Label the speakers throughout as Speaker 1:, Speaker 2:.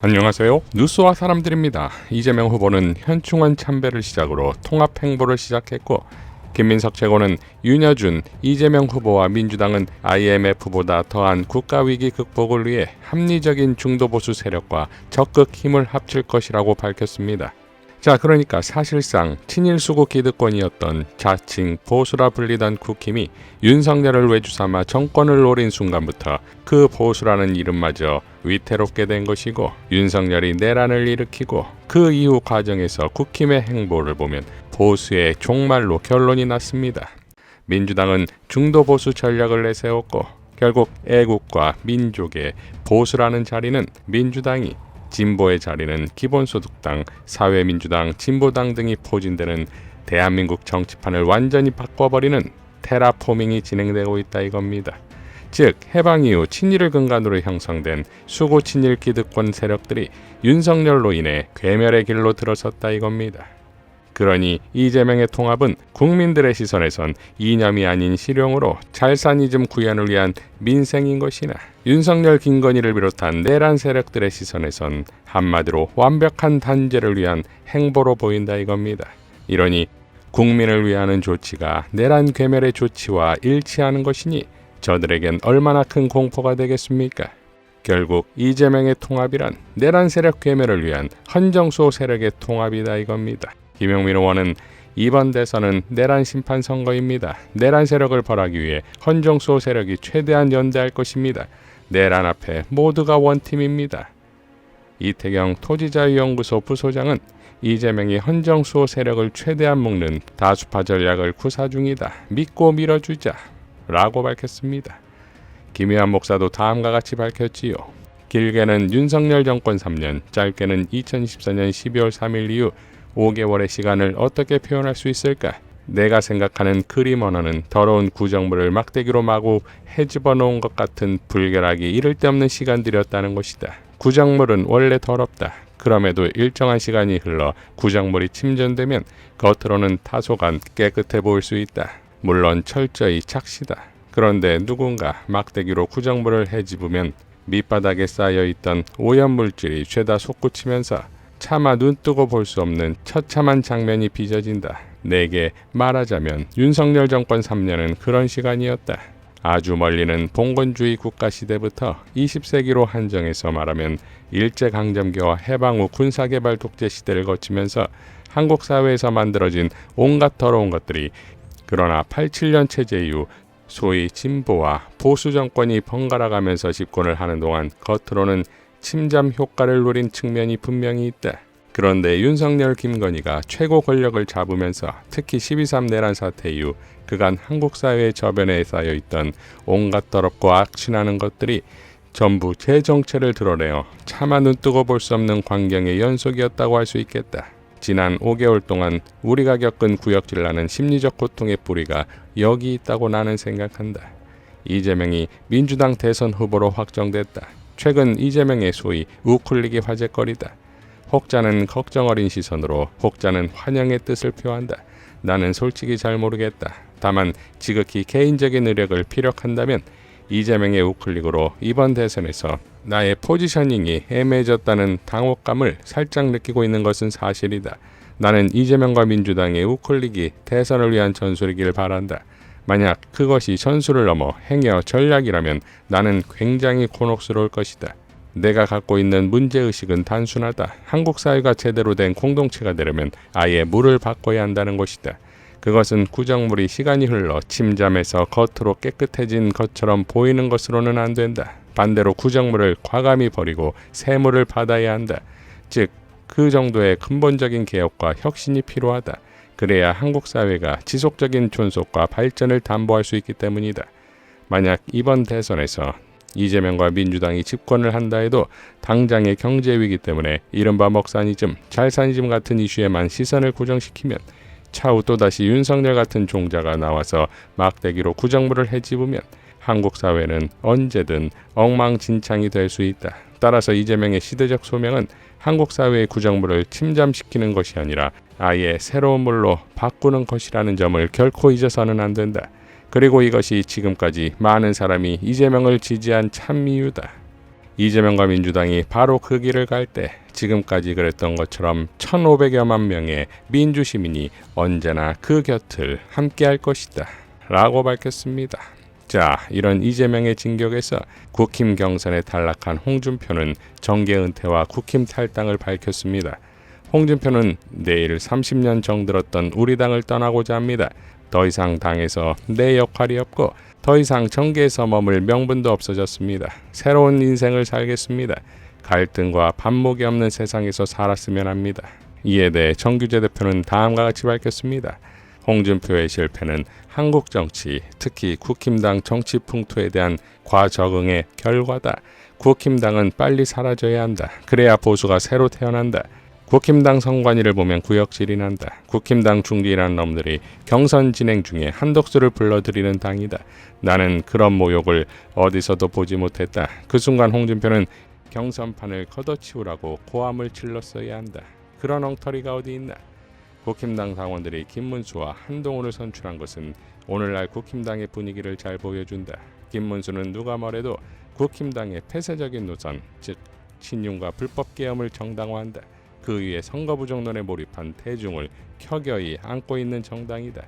Speaker 1: 안녕하세요. 뉴스와 사람들입니다. 이재명 후보는 현충원 참배를 시작으로 통합 행보를 시작했고 김민석 최고는 윤여준, 이재명 후보와 민주당은 IMF보다 더한 국가 위기 극복을 위해 합리적인 중도 보수 세력과 적극 힘을 합칠 것이라고 밝혔습니다. 자, 그러니까 사실상 친일 수구 기득권이었던 자칭 보수라 불리던 국힘이 윤석열을 외주삼아 정권을 노린 순간부터 그 보수라는 이름마저 위태롭게 된 것이고 윤석열이 내란을 일으키고 그 이후 과정에서 국힘의 행보를 보면 보수의 종말로 결론이 났습니다. 민주당은 중도 보수 전략을 내세웠고 결국 애국과 민족의 보수라는 자리는 민주당이 진보의 자리는 기본소득당, 사회민주당, 진보당 등이 포진되는 대한민국 정치판을 완전히 바꿔버리는 테라포밍이 진행되고 있다 이겁니다. 즉 해방 이후 친일을 근간으로 형성된 수구 친일 기득권 세력들이 윤석열로 인해 괴멸의 길로 들어섰다 이겁니다. 그러니 이재명의 통합은 국민들의 시선에선 이념이 아닌 실용으로 잘사니즘 구현을 위한 민생인 것이나 윤석열 김건희를 비롯한 내란 세력들의 시선에선 한마디로 완벽한 단죄를 위한 행보로 보인다 이겁니다. 이러니 국민을 위하는 조치가 내란 괴멸의 조치와 일치하는 것이니 저들에겐 얼마나 큰 공포가 되겠습니까? 결국 이재명의 통합이란 내란 세력 괴멸을 위한 헌정수호 세력의 통합이다 이겁니다. 김용민 의원은 이번 대선은 내란 심판 선거입니다. 내란 세력을 벌하기 위해 헌정수호 세력이 최대한 연대할 것입니다. 내란 앞에 모두가 원팀입니다. 이태경 토지자유연구소 부소장은 이재명이 헌정수호 세력을 최대한 묶는 다수파 전략을 구사 중이다. 믿고 밀어주자. 라고 밝혔습니다. 김희환 목사도 다음과 같이 밝혔지요. 길게는 윤석열 정권 3년, 짧게는 2024년 12월 3일 이후 5개월의 시간을 어떻게 표현할 수 있을까? 내가 생각하는 그림 언어는 더러운 구정물을 막대기로 마구 헤집어 놓은 것 같은 불결하기 이를 데 없는 시간들이었다는 것이다. 구정물은 원래 더럽다. 그럼에도 일정한 시간이 흘러 구정물이 침전되면 겉으로는 다소간 깨끗해 보일 수 있다. 물론 철저히 착시다. 그런데 누군가 막대기로 구정물을 헤집으면 밑바닥에 쌓여 있던 오염 물질이 죄다 솟구치면서 차마 눈뜨고 볼 수 없는 처참한 장면이 빚어진다. 내게 말하자면 윤석열 정권 3년은 그런 시간이었다. 아주 멀리는 봉건주의 국가 시대부터 20세기로 한정해서 말하면 일제강점기와 해방 후 군사개발 독재 시대를 거치면서 한국 사회에서 만들어진 온갖 더러운 것들이 그러나 87년 체제 이후 소위 진보와 보수 정권이 번갈아가면서 집권을 하는 동안 겉으로는 침잠 효과를 노린 측면이 분명히 있다. 그런데 윤석열 김건희가 최고 권력을 잡으면서 특히 12.3 내란 사태 이후 그간 한국 사회의 저변에 쌓여 있던 온갖 더럽고 악취나는 것들이 전부 제 정체를 드러내어 차마 눈뜨고 볼 수 없는 광경의 연속이었다고 할 수 있겠다. 지난 5개월 동안 우리가 겪은 구역질나는 심리적 고통의 뿌리가 여기 있다고 나는 생각한다. 이재명이 민주당 대선 후보로 확정됐다. 최근 이재명의 소위 우쿨릭이 화제거리다. 혹자는 걱정 어린 시선으로 혹자는 환영의 뜻을 표한다. 나는 솔직히 잘 모르겠다. 다만 지극히 개인적인 의력을 피력한다면 이재명의 우클릭으로 이번 대선에서 나의 포지셔닝이 애매해졌다는 당혹감을 살짝 느끼고 있는 것은 사실이다. 나는 이재명과 민주당의 우클릭이 대선을 위한 전술이길 바란다. 만약 그것이 전술을 넘어 행여 전략이라면 나는 굉장히 곤혹스러울 것이다. 내가 갖고 있는 문제의식은 단순하다. 한국 사회가 제대로 된 공동체가 되려면 아예 물을 바꿔야 한다는 것이다. 그것은 구정물이 시간이 흘러 침잠에서 겉으로 깨끗해진 것처럼 보이는 것으로는 안 된다. 반대로 구정물을 과감히 버리고 새물을 받아야 한다. 즉, 그 정도의 근본적인 개혁과 혁신이 필요하다. 그래야 한국 사회가 지속적인 존속과 발전을 담보할 수 있기 때문이다. 만약 이번 대선에서 이재명과 민주당이 집권을 한다 해도 당장의 경제 위기 때문에 이른바 먹사니즘, 잘사니즘 같은 이슈에만 시선을 고정시키면 차후 또다시 윤석열 같은 종자가 나와서 막대기로 구정물을 헤집으면 한국 사회는 언제든 엉망진창이 될 수 있다. 따라서 이재명의 시대적 소명은 한국 사회의 구정물을 침잠시키는 것이 아니라 아예 새로운 물로 바꾸는 것이라는 점을 결코 잊어서는 안 된다. 그리고 이것이 지금까지 많은 사람이 이재명을 지지한 참 이유다. 이재명과 민주당이 바로 그 길을 갈 때 지금까지 그랬던 것처럼 1,500여만 명의 민주 시민이 언제나 그 곁을 함께할 것이다. 라고 밝혔습니다. 자, 이런 이재명의 진격에서 국힘 경선에 탈락한 홍준표는 정계 은퇴와 국힘 탈당을 밝혔습니다. 홍준표는 내일 30년 정들었던 우리 당을 떠나고자 합니다. 더 이상 당에서 내 역할이 없고 더 이상 정계에서 머물 명분도 없어졌습니다. 새로운 인생을 살겠습니다. 갈등과 반목이 없는 세상에서 살았으면 합니다. 이에 대해 정규재 대표는 다음과 같이 밝혔습니다. 홍준표의 실패는 한국 정치, 특히 국힘당 정치 풍토에 대한 과적응의 결과다. 국힘당은 빨리 사라져야 한다. 그래야 보수가 새로 태어난다. 국힘당 선관위를 보면 구역질이 난다. 국힘당 중진이라는 놈들이 경선 진행 중에 한독수를 불러들이는 당이다. 나는 그런 모욕을 어디서도 보지 못했다. 그 순간 홍준표는 경선판을 걷어치우라고 고함을 질렀어야 한다. 그런 엉터리가 어디 있나? 국힘당 당원들이 김문수와 한동훈을 선출한 것은 오늘날 국힘당의 분위기를 잘 보여준다. 김문수는 누가 뭐래도 국힘당의 폐쇄적인 노선, 즉 친윤과 불법 계엄을 정당화한다. 그 위에 선거 부정론에 몰입한 대중을 켜겨이 안고 있는 정당이다.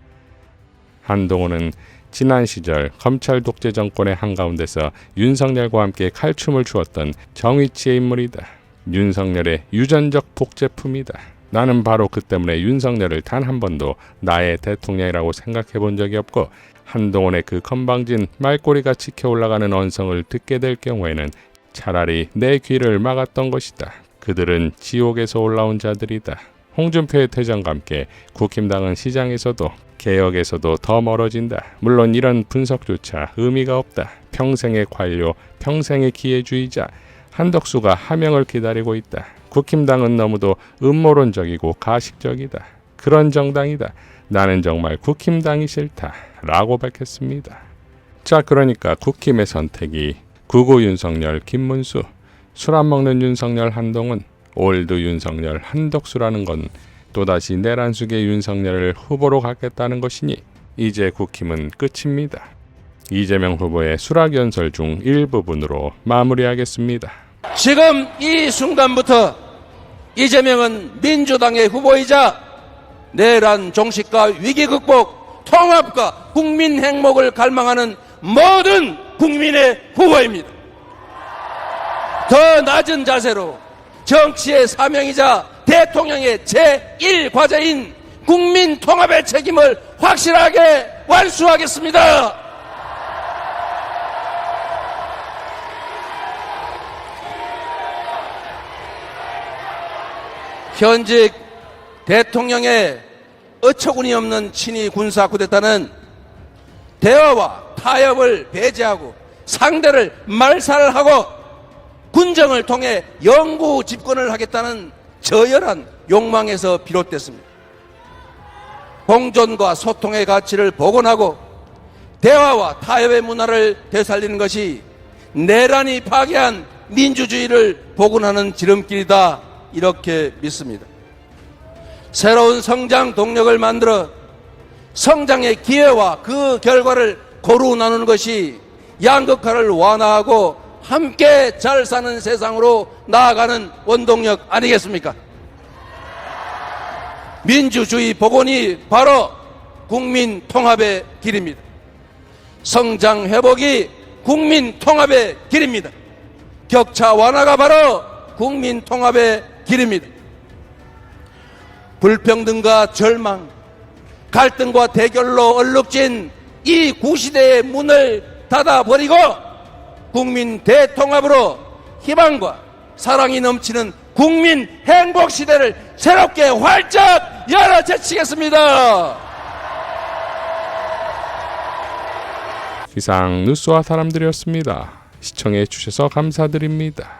Speaker 1: 한동훈은 지난 시절 검찰 독재 정권의 한가운데서 윤석열과 함께 칼춤을 추었던 정위치의 인물이다. 윤석열의 유전적 복제품이다. 나는 바로 그 때문에 윤석열을 단 한 번도 나의 대통령이라고 생각해 본 적이 없고 한동훈의 그 건방진 말꼬리가 치켜 올라가는 언성을 듣게 될 경우에는 차라리 내 귀를 막았던 것이다. 그들은 지옥에서 올라온 자들이다. 홍준표의 퇴장과 함께 국힘당은 시장에서도 개혁에서도 더 멀어진다. 물론 이런 분석조차 의미가 없다. 평생의 관료, 평생의 기회주의자 한덕수가 하명을 기다리고 있다. 국힘당은 너무도 음모론적이고 가식적이다. 그런 정당이다. 나는 정말 국힘당이 싫다. 라고 밝혔습니다. 자, 그러니까 국힘의 선택이 구구 윤석열, 김문수, 술 안 먹는 윤석열, 한동훈, 올드 윤석열, 한덕수라는 건 또다시 내란숙의 윤석열을 후보로 갖겠다는 것이니 이제 국힘은 끝입니다. 이재명 후보의 수락 연설 중 일부분으로 마무리하겠습니다.
Speaker 2: 지금 이 순간부터 이재명은 민주당의 후보이자 내란 종식과 위기 극복, 통합과 국민 행복을 갈망하는 모든 국민의 후보입니다. 더 낮은 자세로 정치의 사명이자 대통령의 제1과제인 국민 통합의 책임을 확실하게 완수하겠습니다. 현직 대통령의 어처구니 없는 친위 군사 쿠데타는 대화와 타협을 배제하고 상대를 말살하고 군정을 통해 영구 집권을 하겠다는 저열한 욕망에서 비롯됐습니다. 공존과 소통의 가치를 복원하고 대화와 타협의 문화를 되살리는 것이 내란이 파괴한 민주주의를 복원하는 지름길이다 이렇게 믿습니다. 새로운 성장 동력을 만들어 성장의 기회와 그 결과를 고루 나누는 것이 양극화를 완화하고 함께 잘 사는 세상으로 나아가는 원동력 아니겠습니까? 민주주의 복원이 바로 국민 통합의 길입니다. 성장 회복이 국민 통합의 길입니다. 격차 완화가 바로 국민 통합의 길입니다. 불평등과 절망, 갈등과 대결로 얼룩진 이 구시대의 문을 닫아버리고 국민 대통합으로 희망과 사랑이 넘치는 국민 행복 시대를 새롭게 활짝 열어 제치겠습니다.
Speaker 1: 이상 뉴스와 사람들이었습니다. 시청해 주셔서 감사드립니다.